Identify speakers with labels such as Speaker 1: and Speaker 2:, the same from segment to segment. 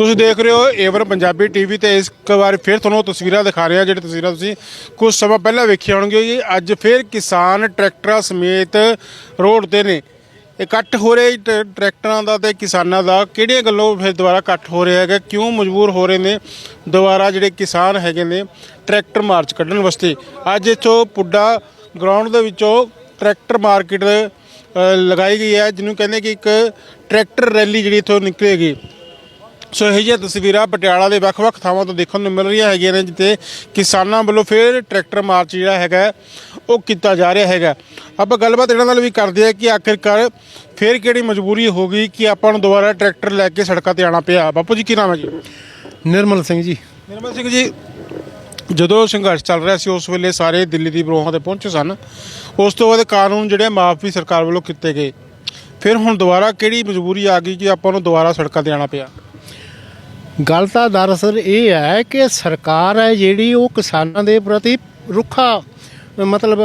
Speaker 1: ਤੁਸੀਂ ਦੇਖ ਰਹੇ ਹੋ ਏਵਰ ਪੰਜਾਬੀ ਟੀਵੀ ਤੇ ਇਸ ਵਾਰ ਫਿਰ ਤੁਹਾਨੂੰ ਤਸਵੀਰਾਂ ਦਿਖਾ ਰਹੇ ਹਾਂ ਜਿਹੜੀ ਤਸਵੀਰਾਂ ਤੁਸੀਂ ਕੁਝ ਸਮਾਂ ਪਹਿਲਾਂ ਵੇਖੀਆਂ ਹੋਣਗੀਆਂ ਜੀ। ਅੱਜ ਫਿਰ ਕਿਸਾਨ ਟਰੈਕਟਰਾਂ ਸਮੇਤ ਰੋਡ ਤੇ ਨੇ। ਇਕੱਠ ਹੋ ਰਹੇ ਟ- ਟਰੈਕਟਰਾਂ ਦਾ ਤੇ ਕਿਸਾਨਾਂ ਦਾ। ਕਿਹੜੀਆਂ ਗੱਲੋਂ ਫਿਰ ਦੁਬਾਰਾ ਇਕੱਠ ਹੋ ਰਿਹਾ ਹੈਗਾ? ਕਿਉਂ ਮਜਬੂਰ ਹੋ ਰਹੇ ਨੇ? ਦੁਬਾਰਾ ਜਿਹੜੇ ਕਿਸਾਨ ਹੈਗੇ ਨੇ, ਟਰੈਕਟਰ ਮਾਰਚ ਕੱਢਣ ਵਾਸਤੇ। ਅੱਜ ਇੱਥੋਂ ਪੁੱਡਾ ਗਰਾਊਂਡ ਦੇ ਵਿੱਚੋਂ ਟਰੈਕਟਰ ਮਾਰਕੀਟ ਲਗਾਈ ਗਈ ਹੈ, ਜਿਹਨੂੰ ਕਹਿੰਦੇ ਕਿ ਇੱਕ ਟਰੈਕਟਰ ਰੈਲੀ ਜਿਹੜੀ ਇੱਥੋਂ ਨਿਕਲੇਗੀ। ਸੋ ਇਹ ਜਿਹੀਆਂ ਤਸਵੀਰਾਂ ਪਟਿਆਲਾ ਦੇ ਵੱਖ-ਵੱਖ ਥਾਵਾਂ ਤੋਂ ਦੇਖਣ ਨੂੰ ਮਿਲ ਰਹੀਆਂ ਹੈਗੀਆਂ ਨੇ ਜਿੱਥੇ ਕਿਸਾਨਾਂ ਵੱਲੋਂ ਫਿਰ ਟਰੈਕਟਰ ਮਾਰਚ ਜਿਹੜਾ ਹੈਗਾ ਉਹ ਕੀਤਾ ਜਾ ਰਿਹਾ ਹੈਗਾ। ਆਪਾਂ ਗੱਲਬਾਤ ਇਹਨਾਂ ਨਾਲ ਵੀ ਕਰਦੇ ਆ ਕਿ ਆਖਿਰਕਾਰ ਫਿਰ ਕਿਹੜੀ ਮਜਬੂਰੀ ਹੋ ਗਈ ਕਿ ਆਪਾਂ ਨੂੰ ਦੁਬਾਰਾ ਟਰੈਕਟਰ ਲੈ ਕੇ ਸੜਕਾਂ ਤੇ ਆਣਾ ਪਿਆ? ਬਾਪੂ ਜੀ ਕੀ ਨਾਮ ਹੈ ਜੀ?
Speaker 2: ਨਿਰਮਲ ਸਿੰਘ ਜੀ।
Speaker 1: ਨਿਰਮਲ ਸਿੰਘ ਜੀ ਜਦੋਂ ਸੰਘਰਸ਼ ਚੱਲ ਰਿਹਾ ਸੀ ਉਸ ਵੇਲੇ ਸਾਰੇ ਦਿੱਲੀ ਦੀ ਬਰੋਹਾਂ ਤੇ ਪਹੁੰਚੇ ਸਨ। ਉਸ ਤੋਂ ਬਾਅਦ ਕਾਨੂੰਨ ਜਿਹੜੇ ਮਾਫ ਵੀ ਸਰਕਾਰ ਵੱਲੋਂ ਕੀਤੇ ਗਏ। ਫਿਰ ਹੁਣ ਦੁਬਾਰਾ ਕਿਹੜੀ ਮਜਬੂਰੀ ਆ ਗਈ ਕਿ ਆਪਾਂ ਨੂੰ ਦੁਬਾਰਾ ਸੜਕਾਂ ਤੇ ਆਣਾ ਪਿਆ?
Speaker 2: ਗੱਲ ਤਾਂ ਦਰਅਸਲ ਇਹ ਹੈ ਕਿ ਸਰਕਾਰ ਹੈ ਜਿਹੜੀ ਉਹ ਕਿਸਾਨਾਂ ਦੇ ਪ੍ਰਤੀ ਰੁੱਖਾ, ਮਤਲਬ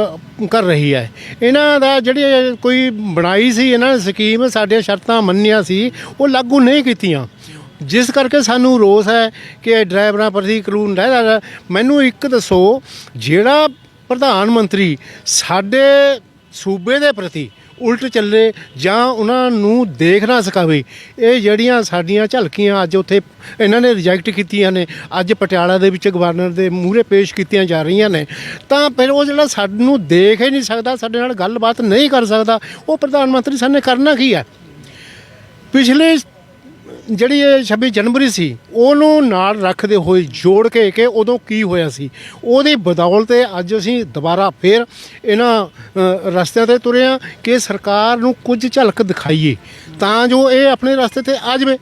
Speaker 2: ਕਰ ਰਹੀ ਹੈ। ਇਹਨਾਂ ਦਾ ਜਿਹੜੀ ਕੋਈ ਬਣਾਈ ਸੀ, ਇਹਨਾਂ ਨੇ ਸਕੀਮ ਸਾਡੀਆਂ ਸ਼ਰਤਾਂ ਮੰਨੀਆਂ ਸੀ, ਉਹ ਲਾਗੂ ਨਹੀਂ ਕੀਤੀਆਂ। ਜਿਸ ਕਰਕੇ ਸਾਨੂੰ ਰੋਸ ਹੈ ਕਿ ਡਰਾਈਵਰਾਂ ਪ੍ਰਤੀ ਕਾਨੂੰਨ ਰਹਿਦਾ ਮੈਨੂੰ ਇੱਕ ਦੱਸੋ, ਜਿਹੜਾ ਪ੍ਰਧਾਨ ਮੰਤਰੀ ਸਾਡੇ ਸੂਬੇ ਦੇ ਪ੍ਰਤੀ ਉਲਟ ਚੱਲੇ ਜਾਂ ਉਹਨਾਂ ਨੂੰ ਦੇਖ ਨਾ ਸਕਾਵੇ ਇਹ ਜਿਹੜੀਆਂ ਸਾਡੀਆਂ ਝਲਕੀਆਂ ਅੱਜ ਉੱਥੇ ਇਹਨਾਂ ਨੇ ਰਿਜੈਕਟ ਕੀਤੀਆਂ ਨੇ, ਅੱਜ ਪਟਿਆਲਾ ਦੇ ਵਿੱਚ ਗਵਰਨਰ ਦੇ ਮੂਹਰੇ ਪੇਸ਼ ਕੀਤੀਆਂ ਜਾ ਰਹੀਆਂ ਨੇ, ਤਾਂ ਫਿਰ ਉਹ ਜਿਹੜਾ ਸਾਨੂੰ ਦੇਖ ਹੀ ਨਹੀਂ ਸਕਦਾ, ਸਾਡੇ ਨਾਲ ਗੱਲਬਾਤ ਨਹੀਂ ਕਰ ਸਕਦਾ, ਉਹ ਪ੍ਰਧਾਨ ਮੰਤਰੀ ਸਾਨੇ ਕਰਨਾ ਕੀ ਹੈ? ਪਿਛਲੇ ਜਿਹੜੀ ਇਹ 26 ਜਨਵਰੀ ਸੀ, ਉਹਨੂੰ ਨਾਲ ਰੱਖਦੇ ਹੋਏ ਜੋੜ ਕੇ ਕਿ ਉਦੋਂ ਕੀ ਹੋਇਆ ਸੀ। ਉਹਦੀ ਬਦੌਲਤ ਤੇ ਅੱਜ ਅਸੀਂ ਦੁਬਾਰਾ ਫੇਰ ਇਹਨਾਂ ਰਸਤਿਆਂ ਤੇ ਤੁਰੇ ਹਾਂ ਕਿ ਸਰਕਾਰ ਨੂੰ ਕੁਝ ਝਲਕ ਦਿਖਾਈਏ। ਤਾਂ ਜੋ ਇਹ ਆਪਣੇ ਰਸਤੇ ਤੇ ਆ ਜਾਵੇ।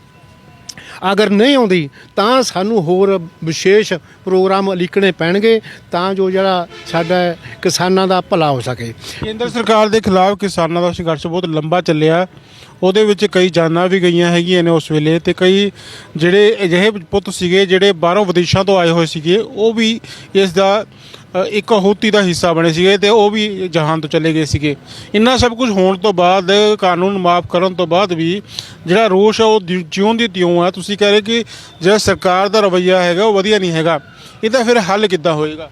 Speaker 2: ਅਗਰ ਨਹੀਂ ਆਉਂਦੀ, ਤਾਂ ਸਾਨੂੰ ਹੋਰ ਵਿਸ਼ੇਸ਼ ਪ੍ਰੋਗਰਾਮ ਲਿਖਣੇ ਪੈਣਗੇ, ਤਾਂ ਜੋ ਜਿਹੜਾ ਸਾਡਾ ਕਿਸਾਨਾਂ ਦਾ ਭਲਾ ਹੋ ਸਕੇ।
Speaker 1: ਕੇਂਦਰ ਸਰਕਾਰ ਦੇ ਖਿਲਾਫ ਕਿਸਾਨਾਂ ਦਾ ਸੰਘਰਸ਼ ਬਹੁਤ ਲੰਬਾ ਚੱਲਿਆ। ਉਹਦੇ ਵਿੱਚ ਕਈ ਜਾਨਾਂ ਵੀ ਗਈਆਂ ਹੈਗੀਆਂ ਨੇ ਉਸ ਵੇਲੇ ਤੇ ਕਈ ਜਿਹੜੇ ਅਜਿਹੇ ਪੁੱਤ ਸੀਗੇ ਜਿਹੜੇ ਬਾਹਰੋਂ ਵਿਦੇਸ਼ਾਂ ਤੋਂ ਆਏ ਹੋਏ ਸੀਗੇ, ਉਹ ਵੀ ਇਸ ਦਾ ਇੱਕ ਹੂਤੀ ਦਾ ਹਿੱਸਾ ਬਣੇ ਸੀਗੇ ਤੇ ਉਹ ਵੀ ਜਹਾਨ ਤੋਂ ਚਲੇ ਗਏ ਸੀਗੇ। ਇੰਨਾ ਸਭ ਕੁਝ ਹੋਣ ਤੋਂ ਬਾਅਦ, ਕਾਨੂੰਨ ਮਾਫ ਕਰਨ ਤੋਂ ਬਾਅਦ ਵੀ ਜਿਹੜਾ ਰੋਸ਼ ਆ ਉਹ ਜਿਉਂ ਦੀ ਤਿਉਂ ਆ। ਤੁਸੀਂ ਕਹਿ ਰਹੇ ਕਿ ਜਿਹੜਾ ਸਰਕਾਰ ਦਾ ਰਵੱਈਆ ਹੈਗਾ, ਉਹ ਵਧੀਆ ਨਹੀਂ ਹੈਗਾ। ਇਹਦਾ ਫਿਰ ਹੱਲ ਕਿੱਦਾਂ ਹੋਏਗਾ?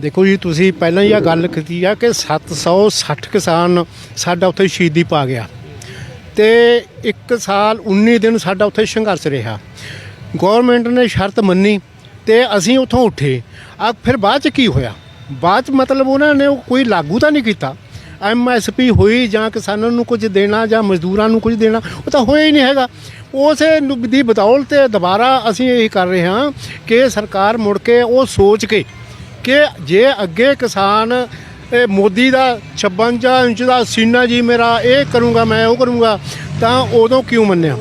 Speaker 2: ਦੇਖੋ ਜੀ, ਤੁਸੀਂ ਪਹਿਲਾਂ ਹੀ ਇਹ ਗੱਲ ਕੀਤੀ ਆ ਕਿ 760 ਕਿਸਾਨ ਸਾਡਾ ਉੱਥੇ ਸ਼ਹੀਦੀ ਪਾ ਗਿਆ। ਤੇ 1 ਸਾਲ 19 ਦਿਨ ਸਾਡਾ ਉੱਥੇ ਸੰਘਰਸ਼ ਰਿਹਾ। ਗਵਰਨਮੈਂਟ ਨੇ ਸ਼ਰਤ ਮੰਨੀ ਤੇ ਅਸੀਂ ਉੱਥੋਂ ਉੱਠੇ। ਆ ਫਿਰ ਬਾਅਦ ਚ ਕੀ ਹੋਇਆ? ਬਾਅਦ ਚ ਮਤਲਬ ਉਹਨਾਂ ਨੇ ਕੋਈ ਲਾਗੂ ਤਾਂ ਨਹੀਂ ਕੀਤਾ। ਐਮਐਸਪੀ ਹੋਈ ਜਾਂ ਕਿਸਾਨਾਂ ਨੂੰ ਕੁਝ ਦੇਣਾ ਜਾਂ ਮਜ਼ਦੂਰਾਂ ਨੂੰ ਕੁਝ ਦੇਣਾ, ਉਹ ਤਾਂ ਹੋਇਆ ਹੀ ਨਹੀਂ ਹੈਗਾ। ਉਸੇ ਦੀ ਬਦੌਲਤ ਤੇ ਦੁਬਾਰਾ ਅਸੀਂ ਇਹ ਕਰ ਰਹੇ ਹਾਂ ਕਿ ਸਰਕਾਰ ਮੁੜ ਕੇ ਉਹ ਸੋਚ ਕੇ ਕਿ ਜੇ ਅੱਗੇ ਕਿਸਾਨ ਇਹ ਮੋਦੀ ਦਾ 56 ਇੰਚ ਦਾ ਸੀਨਾ ਜੀ ਮੇਰਾ, ਇਹ ਕਰੂੰਗਾ, ਮੈਂ ਉਹ ਕਰੂੰਗਾ, ਤਾਂ ਉਦੋਂ ਕਿਉਂ ਮੰਨਿਆ?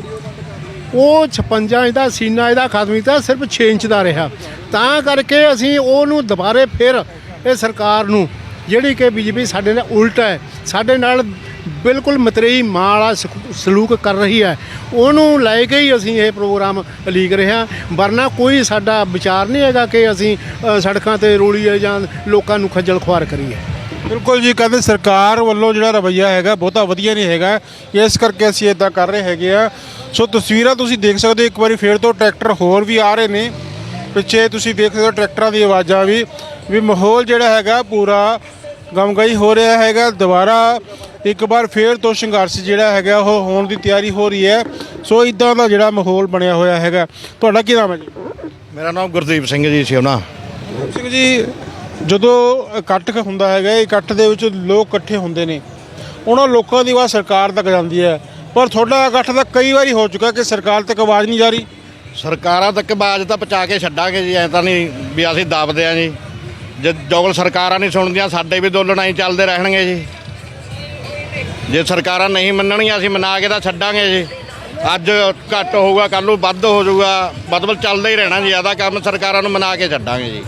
Speaker 2: ਉਹ 56 ਇੰਚ ਦਾ ਸੀਨਾ ਇਹਦਾ ਖਤਮ ਕੀਤਾ, ਸਿਰਫ 6 ਇੰਚ ਦਾ ਰਿਹਾ। ਤਾਂ ਕਰਕੇ ਅਸੀਂ ਉਹਨੂੰ ਦੁਬਾਰੇ ਫਿਰ ਇਹ ਸਰਕਾਰ ਨੂੰ, ਜਿਹੜੀ ਕਿ ਬੀਜੇਪੀ ਸਾਡੇ ਨਾਲ ਉਲਟ ਹੈ, ਸਾਡੇ ਨਾਲ ਬਿਲਕੁਲ ਮਤਰੇਈ ਮਾਂ ਵਾਲਾ ਸਲੂਕ ਕਰ ਰਹੀ ਹੈ। ਉਹਨੂੰ ਲੈ ਕੇ ਹੀ ਅਸੀਂ ਇਹ ਪ੍ਰੋਗਰਾਮ ਲੀਕ ਰਹੇ ਹਾਂ। ਵਰਨਾ ਕੋਈ ਸਾਡਾ ਵਿਚਾਰ ਨਹੀਂ ਹੈਗਾ ਕਿ ਅਸੀਂ ਸੜਕਾਂ ਤੇ ਰੋਲੀਏ ਜਾਂ ਲੋਕਾਂ ਨੂੰ ਖੱਜਲ ਖੁਆਰ ਕਰੀਏ।
Speaker 1: ਬਿਲਕੁਲ ਜੀ ਕਹਿੰਦੇ ਸਰਕਾਰ ਵੱਲੋਂ ਜਿਹੜਾ ਰਵੱਈਆ ਹੈਗਾ ਬਹੁਤਾ ਵਧੀਆ ਨਹੀਂ ਹੈਗਾ। ਇਸ ਕਰਕੇ ਅਸੀਂ ਇਦਾਂ ਕਰ ਰਹੇ ਹੈਗੇ ਆ। ਸੋ ਤਸਵੀਰਾਂ ਤੁਸੀਂ ਦੇਖ ਸਕਦੇ ਹੋ ਇੱਕ ਵਾਰੀ ਫੇਰ ਤੋਂ ਟਰੈਕਟਰ ਹੋਰ ਵੀ ਆ ਰਹੇ ਨੇ। ਪਿੱਛੇ ਤੁਸੀਂ ਦੇਖ ਸਕਦੇ ਹੋ ਟਰੈਕਟਰਾਂ ਦੀ ਆਵਾਜ਼ਾਂ ਵੀ। ਵੀ ਮਾਹੌਲ ਜਿਹੜਾ ਹੈਗਾ ਪੂਰਾ ਗਮਗਈ ਹੋ ਰਿਹਾ ਹੈਗਾ। ਦੁਬਾਰਾ ਇੱਕ ਵਾਰ ਫੇਰ ਤੋਂ ਸੰਘਰਸ਼ ਜਿਹੜਾ ਹੈਗਾ ਉਹ ਹੋਣ ਦੀ ਤਿਆਰੀ ਹੋ ਰਹੀ ਹੈ। ਸੋ ਇਦਾਂ ਦਾ ਜਿਹੜਾ ਮਾਹੌਲ ਬਣਿਆ ਹੋਇਆ ਹੈਗਾ। ਤੁਹਾਡਾ ਕੀ ਨਾਮ ਹੈ ਜੀ?
Speaker 3: ਮੇਰਾ ਨਾਮ ਗੁਰਦੀਪ ਸਿੰਘ ਜੀ ਸਿਉਣਾ।
Speaker 1: ਸਿੰਘ ਜੀ ਜਦੋਂ ਇਕੱਠ ਹੁੰਦਾ ਹੈਗਾ, ਇਕੱਠ ਦੇ ਵਿੱਚ ਲੋਕ ਇਕੱਠੇ ਹੁੰਦੇ ਨੇ। ਉਹਨਾਂ ਲੋਕਾਂ ਦੀ ਆਵਾਜ਼ ਸਰਕਾਰ ਤੱਕ ਜਾਂਦੀ ਹੈ। ਪਰ ਤੁਹਾਡਾ ਇਕੱਠ ਤਾਂ ਕਈ ਵਾਰੀ ਹੋ ਚੁੱਕਾ ਕਿ ਸਰਕਾਰ ਤੱਕ ਆਵਾਜ਼ ਨਹੀਂ ਜਾ ਰਹੀ।
Speaker 3: ਸਰਕਾਰਾਂ ਤੱਕ ਆਵਾਜ਼ ਤਾਂ ਪਹੁੰਚਾ ਕੇ ਛੱਡਾਂਗੇ ਜੀ, ਐ ਤਾਂ ਨਹੀਂ ਵੀ ਅਸੀਂ ਦੱਬਦੇ ਆ ਜੀ। ਜੇ ਜੋਗਲ ਸਰਕਾਰਾਂ ਨਹੀਂ ਸੁਣਦੀਆਂ, ਸਾਡੇ ਵੀ ਅੰਦੋਲਨ ਹੀ ਚੱਲਦੇ ਰਹਿਣਗੇ ਜੀ। ਜੇ ਸਰਕਾਰਾਂ ਨਹੀਂ ਮੰਨਣਗੀਆਂ, ਅਸੀਂ ਮਨਾ ਕੇ ਤਾਂ ਛੱਡਾਂਗੇ ਜੀ। ਅੱਜ ਘੱਟ ਹੋਊਗਾ ਕੱਲ ਨੂੰ ਵੱਧ ਹੋ ਜਾਊਗਾ ਮਤਲਬ ਚੱਲਦਾ ਹੀ ਰਹਿਣਾ ਜੀ ਜ਼ਿਆਦਾ ਕੰਮ ਸਰਕਾਰਾਂ ਨੂੰ ਮਨਾ ਕੇ ਛੱਡਾਂਗੇ ਜੀ।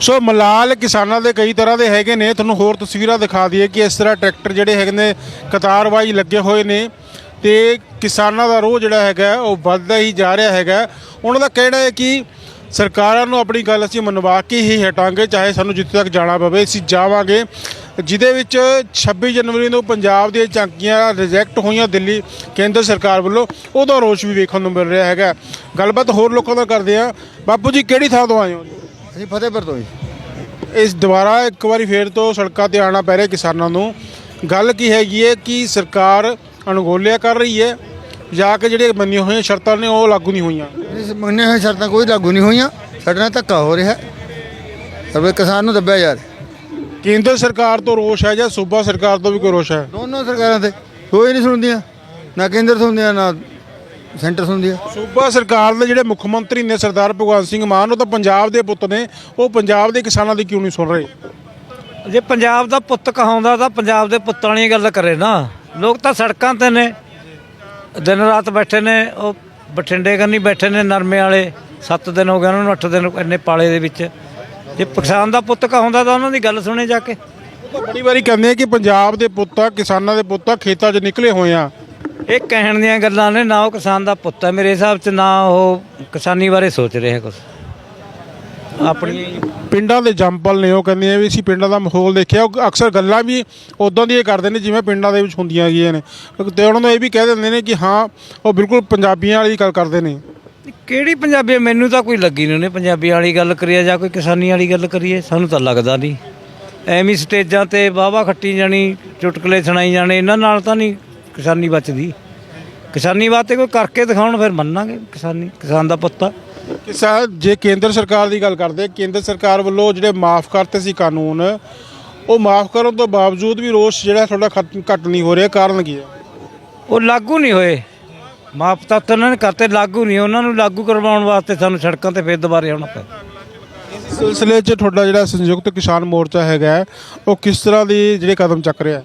Speaker 1: ਸੋ ਮਲਾਲ ਕਿਸਾਨਾਂ ਦੇ ਕਈ ਤਰ੍ਹਾਂ ਦੇ ਹੈਗੇ ਨੇ। ਤੁਹਾਨੂੰ ਹੋਰ ਤਸਵੀਰਾਂ ਦਿਖਾ ਦਈਏ ਕਿ ਇਸ ਤਰ੍ਹਾਂ ਟਰੈਕਟਰ ਜਿਹੜੇ ਹੈਗੇ ਨੇ ਕਤਾਰਵਾਈ ਲੱਗੇ ਹੋਏ ਨੇ ਤੇ ਕਿਸਾਨਾਂ ਦਾ ਰੋਹ ਜਿਹੜਾ ਹੈਗਾ, ਉਹ ਵੱਧਦਾ ਹੀ ਜਾ ਰਿਹਾ ਹੈਗਾ। ਉਹਨਾਂ ਦਾ ਕਹਿਣਾ ਹੈ ਕਿ ਸਰਕਾਰਾਂ ਨੂੰ ਆਪਣੀ ਗੱਲ ਅਸੀਂ ਮਨਵਾ ਕੇ ਹੀ ਹਟਾਂਗੇ, ਚਾਹੇ ਸਾਨੂੰ ਜਿੱਥੇ ਤੱਕ ਜਾਣਾ ਪਵੇ, ਅਸੀਂ ਜਾਵਾਂਗੇ। ਜਿਹਦੇ ਵਿੱਚ 26 ਜਨਵਰੀ ਨੂੰ ਪੰਜਾਬ ਦੀਆਂ ਝਾਂਕੀਆਂ ਰਿਜੈਕਟ ਹੋਈਆਂ ਦਿੱਲੀ ਕੇਂਦਰ ਸਰਕਾਰ ਵੱਲੋਂ, ਉਹਦਾ ਰੋਸ਼ ਵੀ ਵੇਖਣ ਨੂੰ ਮਿਲ ਰਿਹਾ ਹੈਗਾ। ਗੱਲਬਾਤ ਹੋਰ ਲੋਕਾਂ ਨਾਲ ਕਰਦੇ ਆ ਬਾਪੂ ਜੀ, ਕਿਹੜੀ ਥਾਂ ਤੋਂ ਆਏ ਹੋ?
Speaker 4: ਅਸੀਂ ਫਤਿਹਪੁਰ ਤੋਂ ਜੀ।
Speaker 1: ਇਸ ਦੁਬਾਰਾ ਇੱਕ ਵਾਰੀ ਫੇਰ ਤੋਂ ਸੜਕਾਂ ਤੇ ਆਣਾ ਪੈ ਰਿਹਾ ਕਿਸਾਨਾਂ ਨੂੰ। ਗੱਲ ਕੀ ਹੈਗੀ ਹੈ ਕਿ ਸਰਕਾਰ ਅਣਗੌਲਿਆ ਕਰ ਰਹੀ ਹੈ। ਜਾਂ ਕਿ ਜਿਹੜੇ ਮੰਨੀਆਂ ਹੋਈਆਂ ਸ਼ਰਤਾਂ ਨੇ ਉਹ ਲਾਗੂ ਨਹੀਂ ਹੋਈਆਂ।
Speaker 4: ਇਸ ਮੰਨੇ ਹੋਏ ਸ਼ਰਤਾਂ ਕੋਈ ਲਾਗੂ ਨਹੀਂ ਹੋਈਆਂ। ਸਾਡੇ ਨਾਲ ਧੱਕਾ ਹੋ ਰਿਹਾ। ਅਬੇ ਕਿਸਾਨ ਨੂੰ ਦੱਬਿਆ ਰਿਹਾ।
Speaker 1: ਕੇਂਦਰ ਸਰਕਾਰ ਤੋਂ ਰੋਸ਼ ਹੈ ਜਾਂ ਸੂਬਾ ਸਰਕਾਰ ਤੋਂ ਵੀ ਕੋਈ ਰੋਸ਼ ਹੈ?
Speaker 4: ਦੋਨੋਂ ਸਰਕਾਰਾਂ ਤੇ। ਕੋਈ ਨਹੀਂ ਸੁਣਦੀਆਂ। ਨਾ ਕੇਂਦਰ ਸੁਣਦੀਆਂ ਨਾ ਸੈਂਟਰ ਸੁਣਦੀਆਂ
Speaker 1: ਸੂਬਾ ਸਰਕਾਰ ਦੇ ਜਿਹੜੇ ਮੁੱਖ ਮੰਤਰੀ ਨੇ ਸਰਦਾਰ ਭਗਵੰਤ ਸਿੰਘ ਮਾਨ ਉਹ ਤਾਂ ਪੰਜਾਬ ਦੇ ਪੁੱਤ ਨੇ। ਉਹ ਪੰਜਾਬ ਦੇ ਕਿਸਾਨਾਂ ਦੀ ਕਿਉਂ ਨਹੀਂ ਸੁਣ ਰਹੇ?
Speaker 5: ਜੇ ਪੰਜਾਬ ਦਾ ਪੁੱਤ ਕਹਾਉਂਦਾ ਤਾਂ ਪੰਜਾਬ ਦੇ ਪੁੱਤਾਂ ਵਾਲੀ ਗੱਲ ਕਰੇ ਨਾ। ਲੋਕ ਤਾਂ ਸੜਕਾਂ ਤੇ ਨੇ। ਦਿਨ ਰਾਤ ਬੈਠੇ ਨੇ ਉਹ ਬਠਿੰਡੇ ਕੰਨੀ ਬੈਠੇ ਨੇ ਨਰਮੇ ਵਾਲੇ। 7 ਦਿਨ ਹੋ ਗਏ ਉਹਨਾਂ ਨੂੰ 8 ਦਿਨ ਇੰਨੇ ਪਾਲੇ ਦੇ ਵਿੱਚ। ਜੇ ਕਿਸਾਨ ਦਾ ਪੁੱਤ ਕਹਾਉਂਦਾ ਤਾਂ ਉਹਨਾਂ ਦੀ ਗੱਲ ਸੁਣੇ ਜਾ ਕੇ।
Speaker 1: ਉਹ ਤਾਂ ਬੜੀ ਵਾਰੀ ਕਹਿੰਦੇ ਆ ਕਿ ਪੰਜਾਬ ਦੇ ਪੁੱਤ ਆ ਕਿਸਾਨਾਂ ਦੇ ਪੁੱਤ ਆ ਖੇਤਾਂ 'ਚ ਨਿਕਲੇ ਹੋਏ ਆ।
Speaker 5: ਇਹ ਕਹਿਣ ਦੀਆਂ ਗੱਲਾਂ ਨੇ ਨਾ ਉਹ ਕਿਸਾਨ ਦਾ ਪੁੱਤ ਹੈ। ਮੇਰੇ ਹਿਸਾਬ 'ਚ ਨਾ ਉਹ ਕਿਸਾਨੀ ਬਾਰੇ ਸੋਚ ਰਿਹਾ ਕੁਝ ਆਪਣੀ
Speaker 1: ਪਿੰਡਾਂ ਦੇ ਜੰਪਲ ਨੇ ਉਹ ਕਹਿੰਦੇ ਆ ਵੀ ਅਸੀਂ ਪਿੰਡਾਂ ਦਾ ਮਾਹੌਲ ਦੇਖਿਆ। ਉਹ ਅਕਸਰ ਗੱਲਾਂ ਵੀ ਉਦਾਂ ਦੀਆਂ ਕਰਦੇ ਨੇ ਜਿਵੇਂ ਪਿੰਡਾਂ ਦੇ ਵਿੱਚ ਹੁੰਦੀਆਂ ਹੈਗੀਆਂ ਨੇ। ਤੇ ਉਹਨਾਂ ਨੂੰ ਇਹ ਵੀ ਕਹਿ ਦਿੰਦੇ ਨੇ ਕਿ ਹਾਂ ਉਹ ਬਿਲਕੁਲ ਪੰਜਾਬੀਆਂ ਵਾਲੀ ਗੱਲ ਕਰਦੇ ਨੇ।
Speaker 5: ਕਿਹੜੀ ਪੰਜਾਬੀ ਮੈਨੂੰ ਤਾਂ ਕੋਈ ਲੱਗੀ ਨਹੀਂ ਉਹਨੇ ਪੰਜਾਬੀ ਵਾਲੀ ਗੱਲ ਕਰੀਏ ਜਾਂ ਕੋਈ ਕਿਸਾਨੀ ਵਾਲੀ ਗੱਲ ਕਰੀਏ ਸਾਨੂੰ ਤਾਂ ਲੱਗਦਾ ਨਹੀਂ ਐਵੇਂ ਸਟੇਜਾਂ ਤੇ ਵਾਹਵਾ ਖੱਟੀ ਜਾਣੀ ਚੁਟਕਲੇ ਸੁਣਾਈ ਜਾਣੇ ਇਹਨਾਂ ਨਾਲ ਤਾਂ ਨਹੀਂ ਕਿਸਾਨੀ ਬਚਦੀ। ਕਿਸਾਨੀ ਵਾਸਤੇ ਕੋਈ ਕਰਕੇ ਦਿਖਾਉਣ ਫਿਰ ਮੰਨਾਂਗੇ ਕਿਸਾਨੀ ਕਿਸਾਨ ਦਾ ਪੁੱਤ
Speaker 1: ਕਿਸਾਨ ਜੇ ਕੇਂਦਰ ਸਰਕਾਰ ਦੀ ਗੱਲ ਕਰਦੇ ਕੇਂਦਰ ਸਰਕਾਰ ਵੱਲੋਂ ਜਿਹੜੇ ਮਾਫ ਕਰਤੇ ਸੀ ਕਾਨੂੰਨ ਉਹ ਮਾਫ ਕਰਨ ਤੋਂ ਬਾਵਜੂਦ ਵੀ ਰੋਸ ਜਿਹੜਾ ਤੁਹਾਡਾ ਘੱਟ ਨਹੀਂ ਹੋ ਰਿਹਾ ਕਾਰਨ ਕੀ ਹੈ?
Speaker 5: ਉਹ ਲਾਗੂ ਨਹੀਂ ਹੋਏ। ਮਾਪ ਤਾਂ ਉਹਨਾਂ ਨੇ ਕਰਤੇ ਲਾਗੂ ਨਹੀਂ ਉਹਨਾਂ ਨੂੰ ਲਾਗੂ ਕਰਵਾਉਣ ਵਾਸਤੇ ਸਾਨੂੰ ਸੜਕਾਂ ਤੇ ਫਿਰ ਦੁਬਾਰੇ ਆਉਣਾ ਪਿਆ।
Speaker 1: ਇਸ ਸਿਲਸਿਲੇ 'ਚ ਤੁਹਾਡਾ ਜਿਹੜਾ ਸੰਯੁਕਤ ਕਿਸਾਨ ਮੋਰਚਾ ਹੈਗਾ ਉਹ ਕਿਸ ਤਰ੍ਹਾਂ ਦੀ ਜਿਹੜੇ ਕਦਮ ਚੱਕ ਰਿਹਾ? ਹੈ?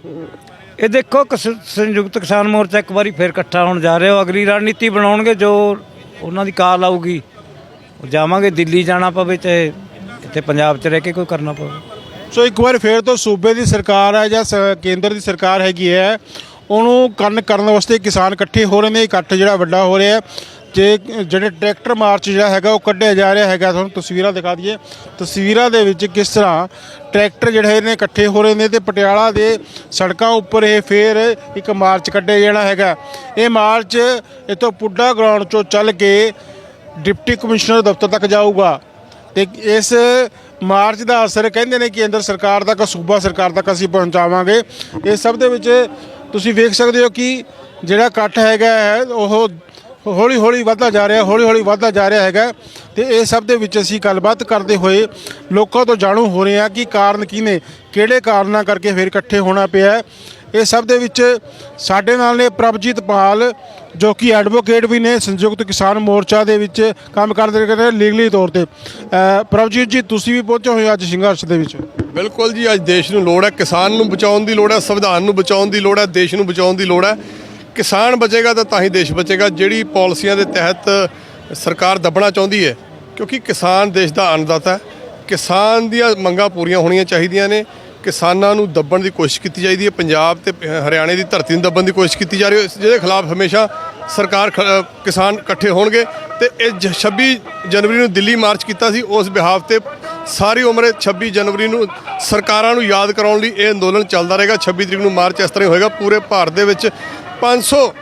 Speaker 5: ਇਹ ਦੇਖੋ ਕਿਸ- ਸੰਯੁਕਤ ਕਿਸਾਨ ਮੋਰਚਾ ਇੱਕ ਵਾਰੀ ਫੇਰ ਇਕੱਠਾ ਹੋਣ ਜਾ ਰਿਹਾ। ਉਹ ਅਗਲੀ ਰਣਨੀਤੀ ਬਣਾਉਣਗੇ ਜੋ ਉਹਨਾਂ ਦੀ ਕਾਲ ਆਊਗੀ। ਉਹ ਜਾਵਾਂਗੇ, ਦਿੱਲੀ ਜਾਣਾ ਪਵੇ ਚਾਹੇ ਇੱਥੇ ਪੰਜਾਬ 'ਚ ਰਹਿ ਕੇ ਕੋਈ ਕਰਨਾ ਪਵੇ।
Speaker 1: ਸੋ ਇੱਕ ਵਾਰ ਫੇਰ ਤੋਂ ਸੂਬੇ ਦੀ ਸਰਕਾਰ ਹੈ ਜਾਂ ਸ- ਕੇਂਦਰ ਦੀ ਸਰਕਾਰ ਹੈਗੀ ਹੈ, ਉਹਨੂੰ ਕੰਨ ਕਰਨ ਵਾਸਤੇ ਕਿਸਾਨ ਇਕੱਠੇ ਹੋ ਰਹੇ ਨੇ, ਇਕੱਠ ਜਿਹੜਾ ਵੱਡਾ ਹੋ ਰਿਹਾ ਹੈ। ਜੇ ਜਿਹੜੇ ਟਰੈਕਟਰ ਮਾਰਚ ਜਿਹੜਾ ਹੈਗਾ ਉਹ ਕੱਢਿਆ ਜਾ ਰਿਹਾ ਹੈਗਾ, ਤੁਹਾਨੂੰ ਤਸਵੀਰਾਂ ਦਿਖਾ ਦਈਏ। ਤਸਵੀਰਾਂ ਦੇ ਵਿੱਚ ਕਿਸ ਤਰ੍ਹਾਂ ਟਰੈਕਟਰ ਜਿਹੜੇ ਨੇ ਇਕੱਠੇ ਹੋ ਰਹੇ ਨੇ ਤੇ ਪਟਿਆਲਾ ਦੇ ਸੜਕਾਂ ਉੱਪਰ ਇਹ ਫੇਰ ਇੱਕ ਮਾਰਚ ਕੱਢਿਆ ਜਾਣਾ ਹੈਗਾ। ਇਹ ਮਾਰਚ ਇਤੋਂ ਪੁੱਡਾ ਗਰਾਊਂਡ ਚੋਂ ਚੱਲ ਕੇ ਡਿਪਟੀ ਕਮਿਸ਼ਨਰ ਦਫ਼ਤਰ ਤੱਕ ਜਾਊਗਾ। ਤੇ ਇਸ ਮਾਰਚ ਦਾ ਅਸਰ ਕਹਿੰਦੇ ਨੇ ਕੇਂਦਰ ਸਰਕਾਰ ਤੱਕ, ਸੂਬਾ ਸਰਕਾਰ ਤੱਕ ਅਸੀਂ ਪਹੁੰਚਾਵਾਂਗੇ। ਇਹ ਸਭ ਦੇ ਵਿੱਚ ਤੁਸੀਂ ਵੇਖ ਸਕਦੇ ਹੋ ਕਿ ਜਿਹੜਾ ਇਕੱਠ ਹੈਗਾ ਹੈ, ਉਹ ਹੌਲੀ ਹੌਲੀ ਵਧਦਾ ਜਾ ਰਿਹਾ ਹੌਲੀ ਹੌਲੀ ਵਧਦਾ ਜਾ ਰਿਹਾ ਹੈਗਾ। ਤੇ ਇਹ ਸਭ ਦੇ ਵਿੱਚ ਅਸੀਂ ਗੱਲਬਾਤ ਕਰਦੇ ਹੋਏ ਲੋਕਾਂ ਤੋਂ ਜਾਣੂ ਹੋ ਰਹੇ ਹਾਂ ਕਿ ਕਾਰਨ ਕੀ ਨੇ, ਕਿਹੜੇ ਕਾਰਨਾਂ ਕਰਕੇ ਫਿਰ ਇਕੱਠੇ ਹੋਣਾ ਪਿਆ ਇਹ ਸਭ ਦੇ ਵਿੱਚ ਸਾਡੇ ਨਾਲ ਨੇ ਪ੍ਰਭਜੀਤ ਪਾਲ, ਜੋ ਕਿ ਐਡਵੋਕੇਟ ਵੀ ਨੇ, ਸੰਯੁਕਤ ਕਿਸਾਨ ਮੋਰਚਾ ਦੇ ਵਿੱਚ ਕੰਮ ਕਰਦੇ ਰਹੇ ਲੀਗਲੀ ਤੌਰ ਤੇ। ਪ੍ਰਭਜੀਤ ਜੀ, ਤੁਸੀਂ ਵੀ ਪਹੁੰਚੇ ਹੋਏ ਅੱਜ ਸੰਘਰਸ਼ ਦੇ ਵਿੱਚ?
Speaker 6: ਬਿਲਕੁਲ ਜੀ, ਅੱਜ ਦੇਸ਼ ਨੂੰ ਲੋੜ ਹੈ, ਕਿਸਾਨ ਨੂੰ ਬਚਾਉਣ ਦੀ ਲੋੜ ਹੈ, ਸੰਵਿਧਾਨ ਨੂੰ ਬਚਾਉਣ ਦੀ ਲੋੜ ਹੈ, ਦੇਸ਼ ਨੂੰ ਬਚਾਉਣ ਦੀ ਲੋੜ ਹੈ। ਕਿਸਾਨ ਬਚੇਗਾ ਤਾਂ ਤਾਂ ਹੀ ਦੇਸ਼ ਬਚੇਗਾ, ਜਿਹੜੀ ਪਾਲਿਸੀਆਂ ਦੇ ਤਹਿਤ ਸਰਕਾਰ ਦੱਬਣਾ ਚਾਹੁੰਦੀ ਹੈ, ਕਿਉਂਕਿ ਕਿਸਾਨ ਦੇਸ਼ ਦਾ ਅੰਨਦਾਤਾ ਹੈ। ਕਿਸਾਨ ਦੀਆਂ ਮੰਗਾਂ ਪੂਰੀਆਂ ਹੋਣੀਆਂ ਚਾਹੀਦੀਆਂ ਨੇ। ਕਿਸਾਨਾਂ ਨੂੰ ਦੱਬਣ ਦੀ ਕੋਸ਼ਿਸ਼ ਕੀਤੀ ਜਾਂਦੀ ਹੈ। ਪੰਜਾਬ ਤੇ ਹਰਿਆਣੇ ਦੀ ਧਰਤੀ ਨੂੰ ਦੱਬਣ ਦੀ ਕੋਸ਼ਿਸ਼ ਕੀਤੀ ਜਾ ਰਹੀ ਹੈ। ਜਿਹਦੇ ਖਿਲਾਫ ਹਮੇਸ਼ਾ ਸਰਕਾਰ ਖ- ਕਿਸਾਨ ਇਕੱਠੇ ਹੋਣਗੇ। ਤੇ ਇਹ ਜ- 26 ਜਨਵਰੀ ਨੂੰ ਦਿੱਲੀ ਮਾਰਚ ਕੀਤਾ ਸੀ। ਉਸ ਬਿਹਾਫ ਤੇ ਸਾਰੀ ਉਮਰ 26 ਜਨਵਰੀ ਨੂੰ ਸਰਕਾਰਾਂ ਨੂੰ ਯਾਦ ਕਰਾਉਣ ਲਈ ਇਹ ਅੰਦੋਲਨ ਚੱਲਦਾ ਰਹੇਗਾ। 26 ਤਰੀਕ ਨੂੰ ਮਾਰਚ ਇਸ ਤਰ੍ਹਾਂ ਹੀ ਹੋਏਗਾ। ਪੂਰੇ ਭਾਰਤ ਦੇ ਵਿੱਚ 500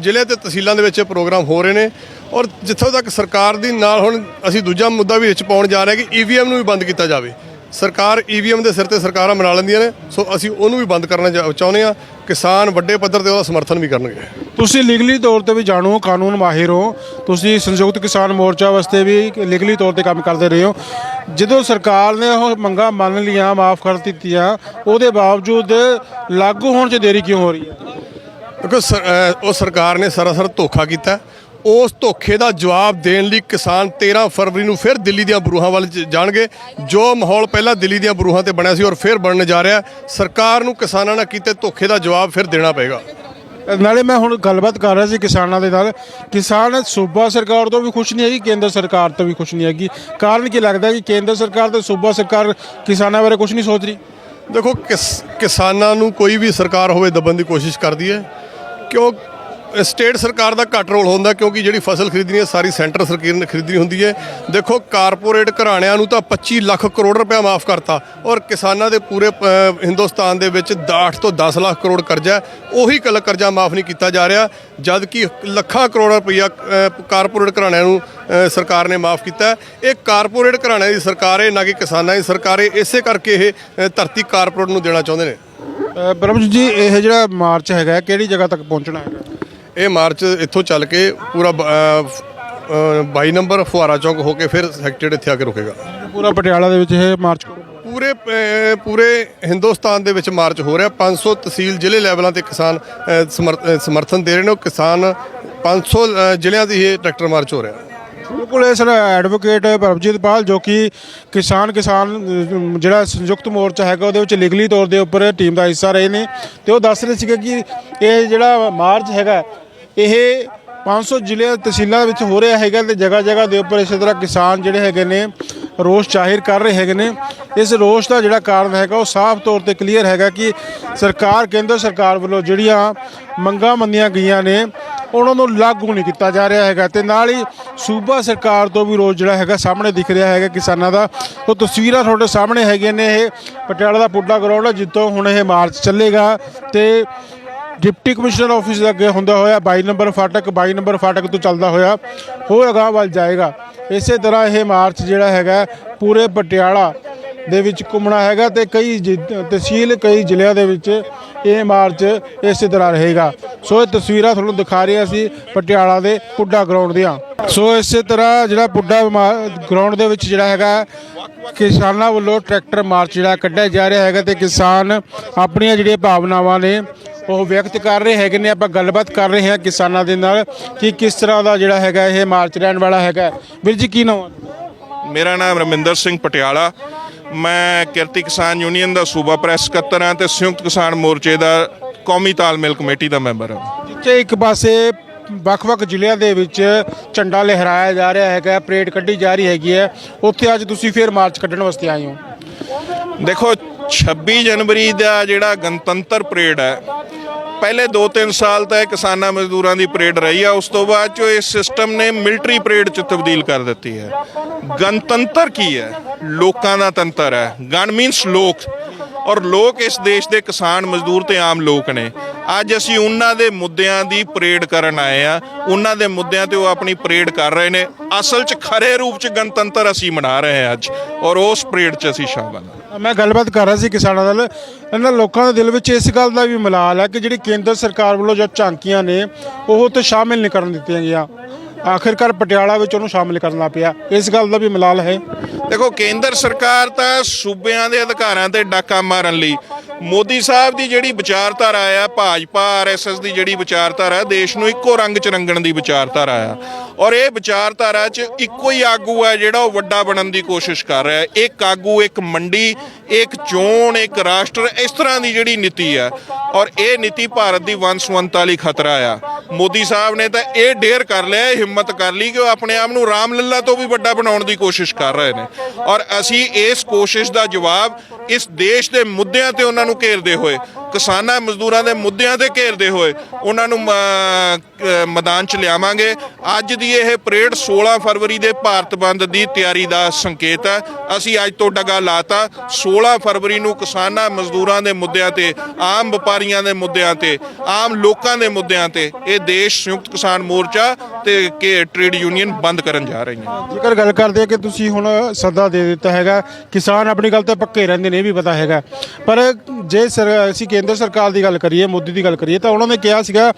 Speaker 6: ਜ਼ਿਲ੍ਹੇ ਤੇ ਤਹਿਸੀਲਾਂ ਦੇ ਵਿੱਚ ਇਹ ਪ੍ਰੋਗਰਾਮ ਹੋ ਰਹੇ ਨੇ ਔਰ ਜਿੱਥੋਂ ਤੱਕ ਸਰਕਾਰ ਦੀ ਨਾਲ ਹੁਣ ਅਸੀਂ ਦੂਜਾ ਮੁੱਦਾ ਵੀ ਵਿੱਚ ਪਾਉਣ ਜਾ ਰਹੇ ਹਾਂ ਕਿ ਈਵੀਐਮ ਨੂੰ ਵੀ ਬੰਦ ਕੀਤਾ ਜਾਵੇ। ਸਰਕਾਰ ਈਵੀਐਮ ਦੇ ਸਿਰ ਤੇ ਸਰਕਾਰਾਂ ਬਣਾ ਲੈਂਦੀਆਂ ਨੇ, ਸੋ ਅਸੀਂ ਉਹਨੂੰ ਵੀ ਬੰਦ ਕਰਨਾ ਚਾ- ਚਾਹੁੰਦੇ ਹਾਂ। ਕਿਸਾਨ ਵੱਡੇ ਪੱਧਰ ਤੇ ਉਹਦਾ ਸਮਰਥਨ ਵੀ ਕਰਨਗੇ।
Speaker 1: ਤੁਸੀਂ ਲੀਗਲੀ ਤੌਰ ਤੇ ਵੀ ਜਾਣੂ ਹੋ ਕਾਨੂੰਨ ਮਾਹਿਰ ਹੋ। ਤੁਸੀਂ ਸੰਯੁਕਤ ਕਿਸਾਨ ਮੋਰਚਾ ਵਾਸਤੇ ਵੀ ਲੀਗਲੀ ਤੌਰ ਤੇ ਕੰਮ ਕਰਦੇ ਰਹੇ ਹੋ। ਜਦੋਂ ਸਰਕਾਰ ਨੇ ਉਹ ਮੰਗਾਂ ਮੰਨ ਲੀਆਂ ਮਾਫ ਕਰ ਦਿੱਤੀਆਂ, ਉਹਦੇ ਬਾਵਜੂਦ ਲਾਗੂ ਹੋਣ 'ਚ ਦੇਰੀ ਕਿਉਂ ਹੋ ਰਹੀ ਹੈ?
Speaker 6: ਕਿਉਂਕਿ ਉਹ ਸਰਕਾਰ ਨੇ ਸਰਾਸਰ ਧੋਖਾ ਕੀਤਾ। ਉਸ ਧੋਖੇ ਦਾ ਜਵਾਬ ਦੇਣ ਲਈ ਕਿਸਾਨ 13 ਫਰਵਰੀ ਨੂੰ ਫਿਰ ਦਿੱਲੀ ਦੀਆਂ ਬਰੂਹਾਂ ਵੱਲ ਜਾਣਗੇ। ਜੋ ਮਾਹੌਲ ਪਹਿਲਾਂ ਦਿੱਲੀ ਦੀਆਂ ਬਰੂਹਾਂ ਤੇ ਬਣਿਆ ਸੀ ਔਰ ਫਿਰ ਬਣਨ ਜਾ ਰਿਹਾ। ਸਰਕਾਰ ਨੂੰ ਕਿਸਾਨਾਂ ਨਾਲ ਕੀਤੇ ਧੋਖੇ ਦਾ ਜਵਾਬ ਫਿਰ ਦੇਣਾ ਪਏਗਾ।
Speaker 1: ਨਾਲੇ ਮੈਂ ਹੁਣ ਗੱਲਬਾਤ ਕਰ ਰਿਹਾ ਸੀ ਕਿਸਾਨਾਂ ਦੇ ਨਾਲ। ਕਿਸਾਨ ਸੂਬਾ ਸਰਕਾਰ ਤੋਂ ਵੀ ਖੁਸ਼ ਨਹੀਂ ਹੈਗੀ ਕੇਂਦਰ ਸਰਕਾਰ ਤੋਂ ਵੀ ਖੁਸ਼ ਨਹੀਂ ਹੈਗੀ। ਕਾਰਨ ਕੀ ਲੱਗਦਾ ਕਿ ਕੇਂਦਰ ਸਰਕਾਰ ਤੇ ਸੂਬਾ ਸਰਕਾਰ ਕਿਸਾਨਾਂ ਬਾਰੇ ਕੁਝ ਨਹੀਂ ਸੋਚ ਰਹੀ?
Speaker 6: ਦੇਖੋ ਕਿਸ- ਕਿਸਾਨਾਂ ਨੂੰ ਕੋਈ ਵੀ ਸਰਕਾਰ ਹੋਵੇ ਦਬਣ ਦੀ ਕੋਸ਼ਿਸ਼ ਕਰਦੀ ਹੈ। ਕਿਉਂ ਸਟੇਟ ਸਰਕਾਰ ਦਾ ਘੱਟ ਰੋਲ ਹੁੰਦਾ ਕਿਉਂਕਿ ਜਿਹੜੀ ਫਸਲ ਖਰੀਦਣੀ ਹੈ, ਸਾਰੀ ਸੈਂਟਰ ਸਰਕਾਰ ਨੇ ਖਰੀਦਣੀ ਹੁੰਦੀ ਹੈ। ਦੇਖੋ, ਕਾਰਪੋਰੇਟ ਘਰਾਣਿਆਂ ਨੂੰ ਤਾਂ 25 ਲੱਖ ਕਰੋੜ ਰੁਪਇਆ ਮਾਫ ਕਰਤਾ ਔਰ ਕਿਸਾਨਾਂ ਦੇ ਪੂਰੇ ਹਿੰਦੁਸਤਾਨ ਦੇ ਵਿੱਚ 60 ਤੋਂ 10 ਲੱਖ ਕਰੋੜ ਕਰਜ਼ਾ ਉਹੀ ਕੱਲ ਕਰਜ਼ਾ ਮਾਫ ਨਹੀਂ ਕੀਤਾ ਜਾ ਰਿਹਾ ਜਦ ਕਿ ਲੱਖਾਂ ਕਰੋੜ ਰੁਪਈਆ ਕਾਰਪੋਰੇਟ ਘਰਾਣਿਆਂ ਨੂੰ ਸਰਕਾਰ ਨੇ ਮਾਫ ਕੀਤਾ ਇਹ ਕਾਰਪੋਰੇਟ ਘਰਾਣਿਆਂ ਦੀ ਸਰਕਾਰ ਹੈ, ਨਾ ਕਿ ਕਿਸਾਨਾਂ ਦੀ ਸਰਕਾਰ ਹੈ। ਇਸੇ ਕਰਕੇ ਇਹ ਧਰਤੀ ਕਾਰਪੋਰੇਟ ਨੂੰ ਦੇਣਾ ਚਾਹੁੰਦੇ ਨੇ।
Speaker 1: ਬ੍ਰਹਮਜੀਤ ਜੀ ਇਹ ਜਿਹੜਾ ਮਾਰਚ ਹੈਗਾ ਕਿਹੜੀ ਜਗ੍ਹਾ ਤੱਕ ਪਹੁੰਚਣਾ ਹੈਗਾ?
Speaker 6: ਇਹ ਮਾਰਚ ਇੱਥੋਂ ਚੱਲ ਕੇ ਪੂਰਾ ਬ- ਅ, ਅ, 22 ਨੰਬਰ ਫੁਹਾਰਾ ਚੌਂਕ ਹੋ ਕੇ ਫਿਰ ਸੈਕਟਰੀ ਇੱਥੇ ਆ ਕੇ ਰੁਕੇਗਾ।
Speaker 1: ਪੂਰਾ ਪਟਿਆਲਾ ਦੇ ਵਿੱਚ ਇਹ ਮਾਰਚ
Speaker 6: ਪੂਰੇ ਅ, ਪੂਰੇ ਹਿੰਦੁਸਤਾਨ ਦੇ ਵਿੱਚ ਮਾਰਚ ਹੋ ਰਿਹਾ। 500 ਤਹਿਸੀਲ ਜ਼ਿਲ੍ਹੇ ਲੈਵਲਾਂ ਤੇ ਕਿਸਾਨ ਅ, ਸਮਰ- ਅ, ਸਮਰਥਨ ਦੇ ਰਹੇ ਨੇ। ਉਹ ਕਿਸਾਨ 500 ਅ, ਜ਼ਿਲ੍ਹਿਆਂ ਦੀ ਇਹ ਟਰੈਕਟਰ ਮਾਰਚ ਹੋ ਰਿਹਾ।
Speaker 1: ਬਿਲਕੁਲ ਇਹ ਸਰ ਐਡਵੋਕੇਟ ਪ੍ਰਭਜੀਤ ਪਾਲ ਜੋ ਕਿ ਕਿਸਾਨ ਕਿਸਾਨ ਅਮ, ਜਿਹੜਾ ਸੰਯੁਕਤ ਮੋਰਚਾ ਹੈਗਾ ਉਹਦੇ ਵਿੱਚ ਲਿਗਲੀ ਤੌਰ ਦੇ ਉੱਪਰ ਟੀਮ ਦਾ ਹਿੱਸਾ ਰਹੇ ਨੇ। ਤੇ ਉਹ ਦੱਸ ਰਹੇ ਸੀਗੇ ਕਿ ਇਹ ਜਿਹੜਾ ਮਾਰਚ ਹੈਗਾ ਇਹ 500 ਜ਼ਿਲ੍ਹੇ ਤਹਿਸੀਲਾਂ ਵਿੱਚ ਹੋ ਰਿਹਾ ਹੈਗਾ ਤੇ ਜਗ੍ਹਾ ਜਗ੍ਹਾ ਦੇ ਉੱਪਰ ਇਸੇ ਤਰ੍ਹਾਂ ਕਿਸਾਨ ਜਿਹੜੇ ਹੈਗੇ ਨੇ ਰੋਸ ਜ਼ਾਹਿਰ ਕਰ ਰਹੇ ਹੈਗੇ ਨੇ। ਇਸ ਰੋਸ ਦਾ ਜਿਹੜਾ ਕਾਰਨ ਹੈਗਾ ਉਹ ਸਾਫ਼ ਤੌਰ ਤੇ ਕਲੀਅਰ ਹੈਗਾ ਕਿ ਸਰਕਾਰ ਕੇਂਦਰ ਸਰਕਾਰ ਵੱਲੋਂ ਜਿਹੜੀਆਂ ਮੰਗਾਂ ਮੰਨੀਆਂ ਗਈਆਂ ਨੇ ਉਹਨਾਂ ਨੂੰ ਲਾਗੂ ਨਹੀਂ ਕੀਤਾ ਜਾ ਰਿਹਾ ਹੈਗਾ ਤੇ ਨਾਲ ਹੀ ਸੂਬਾ ਸਰਕਾਰ ਤੋਂ ਵੀ ਰੋਜ਼ ਜਿਹੜਾ ਹੈਗਾ ਸਾਹਮਣੇ ਦਿਖ ਰਿਹਾ ਹੈਗਾ ਕਿਸਾਨਾਂ ਦਾ। ਉਹ ਤਸਵੀਰਾਂ ਤੁਹਾਡੇ ਸਾਹਮਣੇ ਹੈਗੀਆਂ ਨੇ ਇਹ ਪਟਿਆਲਾ ਦਾ ਪੁੱਡਾ ਗਰਾਊਂਡ ਜਿੱਥੋਂ ਹੁਣ ਇਹ ਮਾਰਚ ਚੱਲੇਗਾ ਤੇ ਡਿਪਟੀ ਕਮਿਸ਼ਨਰ ਆਫਿਸ ਦੇ ਅੱਗੇ ਹੁੰਦਾ ਹੋਇਆ 22 ਨੰਬਰ ਫਾਟਕ 22 ਨੰਬਰ ਫਾਟਕ ਤੋਂ ਚੱਲਦਾ ਹੋਇਆ ਹੋਰ ਅਗਾਂਹ ਵੱਲ ਜਾਏਗਾ। ਇਸੇ ਤਰ੍ਹਾਂ ਇਹ ਮਾਰਚ ਜਿਹੜਾ ਹੈਗਾ ਪੂਰੇ ਪਟਿਆਲਾ ਦੇ ਵਿੱਚ ਘੁੰਮਣਾ ਹੈਗਾ ਤੇ ਕਈ ਜਿ- ਤਹਿਸੀਲ ਕਈ ਜ਼ਿਲ੍ਹਿਆਂ ਦੇ ਵਿੱਚ ਇਹ ਮਾਰਚ ਇਸੇ ਤਰ੍ਹਾਂ ਰਹੇਗਾ। ਸੋ ਇਹ ਤਸਵੀਰਾਂ ਤੁਹਾਨੂੰ ਦਿਖਾ ਰਿਹਾ ਅਸੀਂ ਪਟਿਆਲਾ ਦੇ ਪੁੱਡਾ ਗਰਾਊਂਡ ਦੀਆਂ। ਸੋ ਇਸੇ ਤਰ੍ਹਾਂ ਜਿਹੜਾ ਪੁੱਡਾ ਗਰਾਊਂਡ ਦੇ ਵਿੱਚ ਜਿਹੜਾ ਹੈਗਾ, ਕਿਸਾਨਾਂ ਵੱਲੋਂ ਟਰੈਕਟਰ ਮਾਰਚ ਜਿਹੜਾ ਕੱਢਿਆ ਜਾ ਰਿਹਾ ਹੈਗਾ ਤੇ ਕਿਸਾਨ ਆਪਣੀਆਂ ਜਿਹੜੀਆਂ ਭਾਵਨਾਵਾਂ ਨੇ ਉਹ ਵਿਅਕਤ ਕਰ ਰਹੇ ਹੈਗੇ ਨੇ। ਆਪਾਂ ਗੱਲਬਾਤ ਕਰ ਰਹੇ ਹਾਂ ਕਿਸਾਨਾਂ ਦੇ ਨਾਲ ਕਿ ਕਿਸ ਤਰ੍ਹਾਂ ਦਾ ਜਿਹੜਾ ਹੈਗਾ ਇਹ ਮਾਰਚ ਰਹਿਣ ਵਾਲਾ ਹੈਗਾ। ਵੀਰ ਜੀ, ਕੀ ਨਾਮ
Speaker 7: ਮੇਰਾ ਨਾਮ ਰਮਿੰਦਰ ਸਿੰਘ ਪਟਿਆਲਾ। ਮੈਂ ਕਿਰਤੀ ਕਿਸਾਨ ਯੂਨੀਅਨ ਦਾ ਸੂਬਾ ਪ੍ਰੈਸ ਸਕੱਤਰ ਹਾਂ ਤੇ ਸੰਯੁਕਤ ਕਿਸਾਨ ਮੋਰਚੇ ਦਾ ਕੌਮੀ ਤਾਲਮੇਲ ਕਮੇਟੀ ਦਾ ਮੈਂਬਰ ਹਾਂ।
Speaker 1: ਜਿੱਥੇ ਇੱਕ ਪਾਸੇ ਵੱਖ-ਵੱਖ ਜ਼ਿਲ੍ਹਿਆਂ ਦੇ ਵਿੱਚ ਝੰਡਾ ਲਹਿਰਾਇਆ ਜਾ ਰਿਹਾ ਹੈਗਾ ਪਰੇਡ ਕੱਢੀ ਜਾ ਰਹੀ ਹੈਗੀ ਹੈ। ਉੱਥੇ ਅੱਜ ਤੁਸੀਂ ਫੇਰ ਮਾਰਚ ਕੱਢਣ ਵਾਸਤੇ ਆਏ ਹੋ।
Speaker 7: ਦੇਖੋ 26 ਜਨਵਰੀ ਦਾ ਜਿਹੜਾ ਗਣਤੰਤਰ ਪਰੇਡ ਹੈ ਪਹਿਲੇ 2-3 ਸਾਲ ਤਾਂ ਇਹ ਕਿਸਾਨਾਂ ਮਜ਼ਦੂਰਾਂ ਦੀ ਪਰੇਡ ਰਹੀ ਆ। ਉਸ ਤੋਂ ਬਾਅਦ ਚੋ ਇਸ ਸਿਸਟਮ ਨੇ ਮਿਲਟਰੀ ਪਰੇਡ ਚ ਤਬਦੀਲ ਕਰ ਦਿੱਤੀ ਹੈ। ਗਣਤੰਤਰ ਕੀ ਹੈ? ਲੋਕਾਂ ਦਾ ਤੰਤਰ ਹੈ। ਗਣ ਮੀਨਸ ਲੋਕ। ਔਰ ਲੋਕ ਇਸ ਦੇਸ਼ ਦੇ ਕਿਸਾਨ ਮਜ਼ਦੂਰ ਤੇ ਆਮ ਲੋਕ ਨੇ। ਅੱਜ ਅਸੀਂ ਉਹਨਾਂ ਦੇ ਮੁੱਦਿਆਂ ਦੀ ਪਰੇਡ ਕਰਨ ਆਏ ਆ ਉਹਨਾਂ ਦੇ ਮੁੱਦਿਆਂ ਤੇ ਉਹ ਆਪਣੀ ਪਰੇਡ ਕਰ ਰਹੇ ਨੇ। ਅਸਲ 'ਚ ਖਰੇ ਰੂਪ 'ਚ ਗਣਤੰਤਰ ਅਸੀਂ ਮਨਾ ਰਹੇ ਹਾਂ ਅੱਜ। ਔਰ ਉਸ ਪਰੇਡ 'ਚ ਅਸੀਂ ਸ਼ਾਮਲ ਹਾਂ।
Speaker 1: ਮੈਂ ਗੱਲਬਾਤ ਕਰ ਰਿਹਾ ਸੀ ਕਿਸਾਨਾਂ ਨਾਲ। ਇਹਨਾਂ ਲੋਕਾਂ ਦੇ ਦਿਲ ਵਿੱਚ ਇਸ ਗੱਲ ਦਾ ਵੀ ਮਲਾਲ ਹੈ ਕਿ ਜਿਹੜੀ ਕੇਂਦਰ ਸਰਕਾਰ ਵੱਲੋਂ ਜੋ ਝਾਂਕੀਆਂ ਨੇ, ਉਹ ਤੇ ਸ਼ਾਮਿਲ ਨਹੀਂ ਕਰਨ ਦਿੱਤੀਆਂ ਗਈਆਂ। ਆਖਿਰਕਾਰ ਪਟਿਆਲਾ ਵਿੱਚ ਉਹਨੂੰ ਸ਼ਾਮਿਲ ਕਰਨਾ ਪਿਆ। ਇਸ ਗੱਲ ਦਾ ਵੀ ਮਲਾਲ ਹੈ।
Speaker 7: ਦੇਖੋ, ਕੇਂਦਰ ਸਰਕਾਰ ਤਾਂ ਸੂਬਿਆਂ ਦੇ ਅਧਿਕਾਰਾਂ ਤੇ ਡਾਕਾ ਮਾਰਨ ਲਈ ਮੋਦੀ ਸਾਹਿਬ ਦੀ ਜਿਹੜੀ ਵਿਚਾਰਧਾਰਾ ਆ, ਭਾਜਪਾ ਆਰਐਸਐਸ ਦੀ ਜਿਹੜੀ ਵਿਚਾਰਧਾਰਾ, ਦੇਸ਼ ਨੂੰ ਇੱਕੋ ਰੰਗ ਚ ਰੰਗਣ ਦੀ ਵਿਚਾਰਧਾਰਾ ਆ। ਔਰ ਇਹ ਵਿਚਾਰਧਾਰਾ ਚ ਇੱਕੋ ਹੀ ਆਗੂ ਆ ਜਿਹੜਾ ਉਹ ਵੱਡਾ ਬਣਨ ਦੀ ਕੋਸ਼ਿਸ਼ ਕਰ ਰਿਹਾ ਹੈ। ਇੱਕ ਆਗੂ, ਇੱਕ ਮੰਡੀ, ਇੱਕ ਚੋਣ, ਇੱਕ ਰਾਸ਼ਟਰ, ਇਸ ਤਰ੍ਹਾਂ ਦੀ ਜਿਹੜੀ ਨੀਤੀ ਆ। ਔਰ ਇਹ ਨੀਤੀ ਭਾਰਤ ਦੀ ਵੰਸਵੰਤਾ ਲਈ ਖਤਰਾ ਆ। ਮੋਦੀ ਸਾਹਿਬ ਨੇ ਤਾਂ ਇਹ ਡੇਅਰ ਕਰ ਲਿਆ, ਇਹ ਹਿੰਮਤ ਕਰ ਲਈ ਕਿ ਉਹ ਆਪਣੇ ਆਪ ਨੂੰ ਰਾਮ ਲੱਲਾ ਤੋਂ ਵੀ ਵੱਡਾ ਬਣਾਉਣ ਦੀ ਕੋਸ਼ਿਸ਼ ਕਰ ਰਹੇ ਨੇ। ਔਰ ਅਸੀਂ ਇਸ ਕੋਸ਼ਿਸ਼ ਦਾ ਜਵਾਬ ਇਸ ਦੇਸ਼ ਦੇ ਮੁੱਦਿਆਂ ਤੇ ਉਹਨਾਂ ਨੂੰ ਘੇਰਦੇ ਹੋਏ ਕਿਸਾਨਾਂ ਮਜ਼ਦੂਰਾਂ ਦੇ ਮੁੱਦਿਆਂ ਤੇ ਘੇਰਦੇ ਹੋਏ ਉਹਨਾਂ ਨੂੰ ਮ- ਮੈਦਾਨ 'ਚ ਲਿਆਵਾਂਗੇ। ਅੱਜ ਦੀ ਇਹ ਪਰੇਡ 16 ਫਰਵਰੀ ਦੇ ਭਾਰਤ ਬੰਦ ਦੀ ਤਿਆਰੀ ਦਾ ਸੰਕੇਤ ਹੈ। ਅਸੀਂ ਅੱਜ ਤੋਂ ਡਗਾ ਲਾਤਾ। 16 ਫਰਵਰੀ ਨੂੰ ਕਿਸਾਨਾਂ, ਮਜ਼ਦੂਰਾਂ ਦੇ ਮੁੱਦਿਆਂ ਤੇ, ਆਮ ਵਪਾਰੀਆਂ ਦੇ ਮੁੱਦਿਆਂ ਤੇ, ਆਮ ਲੋਕਾਂ ਦੇ ਮੁੱਦਿਆਂ ਤੇ ਇਹ ਦੇਸ਼ ਸੰਯੁਕਤ ਕਿਸਾਨ ਮੋਰਚਾ ਤੇ ਕੇ ਟ੍ਰੇਡ ਯੂਨੀਅਨ ਬੰਦ ਕਰਨ ਜਾ ਰਹੀਆਂ
Speaker 1: ਜੇਕਰ ਗੱਲ ਕਰਦੇ ਆ ਕਿ ਤੁਸੀਂ ਹੁਣ ਸੱਦਾ ਦੇ ਦਿੱਤਾ ਹੈਗਾ, ਕਿਸਾਨ ਆਪਣੀ ਗੱਲ ਤੇ ਪੱਕੇ ਰਹਿੰਦੇ ਨੇ, ਇਹ ਵੀ ਪਤਾ ਹੈਗਾ। ਪਰ ਜੇ ਸਰ, ਅਸੀਂ ਕੇਂਦਰ ਸਰਕਾਰ ਦੀ ਗੱਲ ਕਰੀਏ, ਮੋਦੀ ਦੀ ਗੱਲ ਕਰੀਏ, ਤਾਂ ਉਹਨਾਂ ਨੇ ਕਿਹਾ ਸੀਗਾ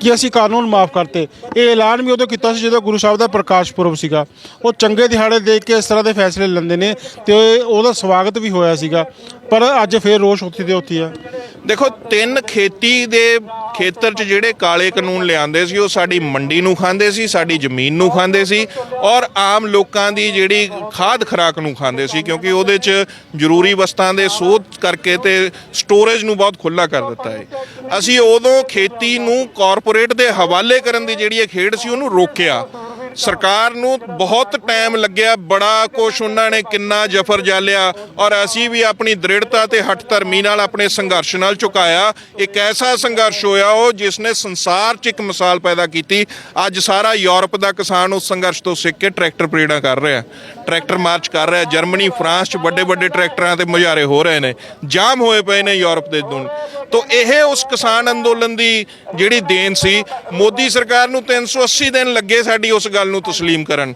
Speaker 1: ਕਿ ਅਸੀਂ ਕਾਨੂੰਨ ਮਾਫ ਕਰਤੇ। ਇਹ ਐਲਾਨ ਵੀ ਉਦੋਂ ਕੀਤਾ ਸੀ ਜਦੋਂ ਗੁਰੂ ਸਾਹਿਬ ਦਾ ਪ੍ਰਕਾਸ਼ ਪੁਰਬ ਸੀਗਾ। ਉਹ ਚੰਗੇ ਦਿਹਾੜੇ ਦੇਖ ਕੇ ਇਸ ਤਰ੍ਹਾਂ ਦੇ ਫੈਸਲੇ ਲੈਂਦੇ ਨੇ ਤੇ ਉਹਦਾ ਸਵਾਗਤ ਵੀ ਹੋਇਆ ਸੀਗਾ। ਪਰ ਅੱਜ ਫੇਰ ਰੋਸ਼ ਉੱਥੇ ਦੇ ਉੱਥੇ ਆ।
Speaker 7: ਦੇਖੋ, ਤਿੰਨ ਖੇਤੀ ਦੇ ਖੇਤਰ 'ਚ ਜਿਹੜੇ ਕਾਲੇ ਕਾਨੂੰਨ ਲਿਆਂਦੇ ਸੀ, ਉਹ ਸਾਡੀ ਮੰਡੀ ਨੂੰ ਖਾਂਦੇ ਸੀ, ਸਾਡੀ ਜ਼ਮੀਨ ਨੂੰ ਖਾਂਦੇ ਸੀ ਔਰ ਆਮ ਲੋਕਾਂ ਦੀ ਜਿਹੜੀ ਖਾਦ ਖਰਾਕ ਨੂੰ ਖਾਂਦੇ ਸੀ ਕਿਉਂਕਿ ਉਹਦੇ 'ਚ ਜ਼ਰੂਰੀ ਵਸਤਾਂ ਦੇ ਸੋਧ ਕਰਕੇ ਤੇ ਸਟੋਰੇਜ ਨੂੰ ਬਹੁਤ ਖੁੱਲਾ ਕਰ ਦਿੱਤਾ ਹੈ। ਅਸੀਂ ਉਦੋਂ ਖੇਤੀ ਨੂੰ ਕਾਰਪੋਰੇਟ ਦੇ ਹਵਾਲੇ ਕਰਨ ਦੀ ਜਿਹੜੀ ਇਹ ਖੇਡ ਸੀ, ਉਹਨੂੰ ਰੋਕਿਆ। ਸਰਕਾਰ ਨੂੰ ਬਹੁਤ ਟਾਈਮ ਲੱਗਿਆ, ਬੜਾ ਕੁਛ ਉਹਨਾਂ ਨੇ ਕਿੰਨਾ ਜਫਰ ਜਾਲਿਆ ਔਰ ਅਸੀਂ ਵੀ ਆਪਣੀ ਦ੍ਰਿੜਤਾ ਤੇ ਹੱਠ ਧਰਮੀ ਨਾਲ ਆਪਣੇ ਸੰਘਰਸ਼ ਨਾਲ ਝੁਕਾਇਆ। ਇੱਕ ਐਸਾ ਸੰਘਰਸ਼ ਹੋਇਆ ਉਹ ਜਿਸ ਨੇ ਸੰਸਾਰ 'ਚ ਇੱਕ ਮਿਸਾਲ ਪੈਦਾ ਕੀਤੀ। ਅੱਜ ਸਾਰਾ ਯੂਰਪ ਦਾ ਕਿਸਾਨ ਉਸ ਸੰਘਰਸ਼ ਤੋਂ ਸਿੱਖ ਕੇ ਟਰੈਕਟਰ ਪਰੇਡਾਂ ਕਰ ਰਿਹਾ। ਟਰੈਕਟਰ ਮਾਰਚ ਕਰ ਰਿਹਾ। ਜਰਮਨੀ, ਫਰਾਂਸ 'ਚ ਵੱਡੇ ਵੱਡੇ ਟਰੈਕਟਰਾਂ ਤੇ ਮੁਜ਼ਾਹਰੇ ਹੋ ਰਹੇ ਨੇ। ਜਾਮ ਹੋਏ ਪਏ ਨੇ ਯੂਰਪ ਦੇ ਦੁਨ। ਤੋਂ ਇਹ ਉਸ ਕਿਸਾਨ ਅੰਦੋਲਨ ਦੀ ਜਿਹੜੀ ਦੇਣ ਸੀ, ਮੋਦੀ ਸਰਕਾਰ ਨੂੰ 380 ਦਿਨ ਲੱਗੇ ਸਾਡੀ ਉਸ ਗੱਲ ਨੂੰ ਤਸਲੀਮ ਕਰਨ।